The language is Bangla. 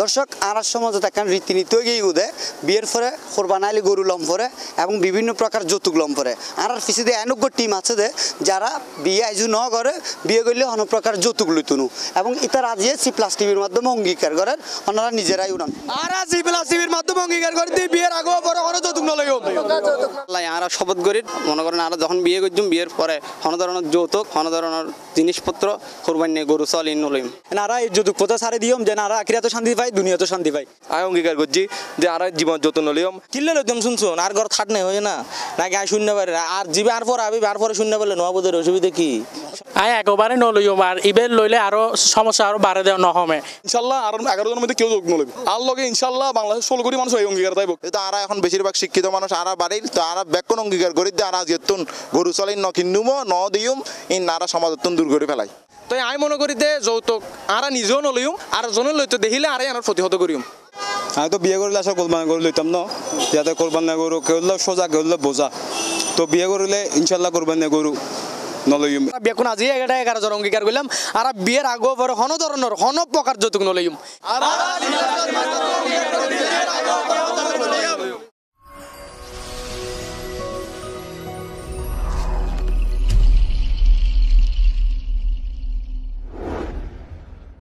দর্শক আর সমাজত এখন রীতিনীতি গিয়ে উদে। বিয়ের পরে কোরবান গরু লম পরে এবং বিভিন্ন প্রকার যৌতুক লম পরে। আর পিছিয়ে অনেক টিম আছে দে, যারা বিয়ে আইজু ন করে, বিয়ে করলে অনেক প্রকার যৌতুক লইতুনু। এবং ইতার আজিয়ে সি প্লাস টিভির মাধ্যমে অঙ্গীকার করেন ওনারা নিজেরাই উনান। আর সি প্লাস টিভির মাধ্যমে অঙ্গীকার করে দিয়ে বিয়ের আগে পরে কোনো যৌতুক নলইও আল্লাহ আর শপথ করি মনে করেন আর যখন বিয়ে করছুম বিয়ের পরে কোনো ধরনের যৌতুক কোনো ধরনের জিনিসপত্র কোরবানি গরু চল ইন নলইম নারা এই যৌতুক কথা সারে দিয়ম? যে নারা আখিরা তো শান্তি পাই দুনিয়া তো শান্তি পাই। আমি অঙ্গীকার করছি যে আর জীবন যত্ন নিলিয়ম কিনলে লইতাম শুনছুন আর ঘর থাট নেই হয় না। নাকি আমি শূন্য পারি না। আর জিবে আর পর আবি আর পরে শূন্য পেলে নোয়াবুদের অসুবিধা কি? আই একেবারে নলইও আর ইবের লইলে আরও সমস্যা আরও বাড়ে দেওয়া নহমে। ইনশাল্লাহ আর এগারো জনের মধ্যে কেউ যোগ নলবে আর লগে ইনশাল্লাহ বাংলাদেশের ষোলো কোটি মানুষ এই অঙ্গীকার তাইব তো আরা এখন বেশিরভাগ শিক্ষিত মানুষ আরা বাড়ির তো আরা ব্যাকন অঙ্গীকার করি আরা যেতুন গরু চলাই ন কিনুম ন দিউম ইন নারা সমাজতন দূর করে ফেলাই। তো আমি মনে করি যে যৌতুক আর নিজেও নলইম আর জনে লইতো দেখিলে আর আনার প্রতিহত করিম। আমি তো বিয়ে করলে আসলে কোরবানি করে লইতাম ন? যাতে কোরবানি গরু কেউ সোজা কেউ বোঝা। তো বিয়ে করলে ইনশাল্লাহ কোরবানি গরু নলইম। বেকুন আজি এগারোটা এগারো জন অঙ্গীকার করলাম আর বিয়ের আগে পরে হন ধরনের হন প্রকার যৌতুক নলইম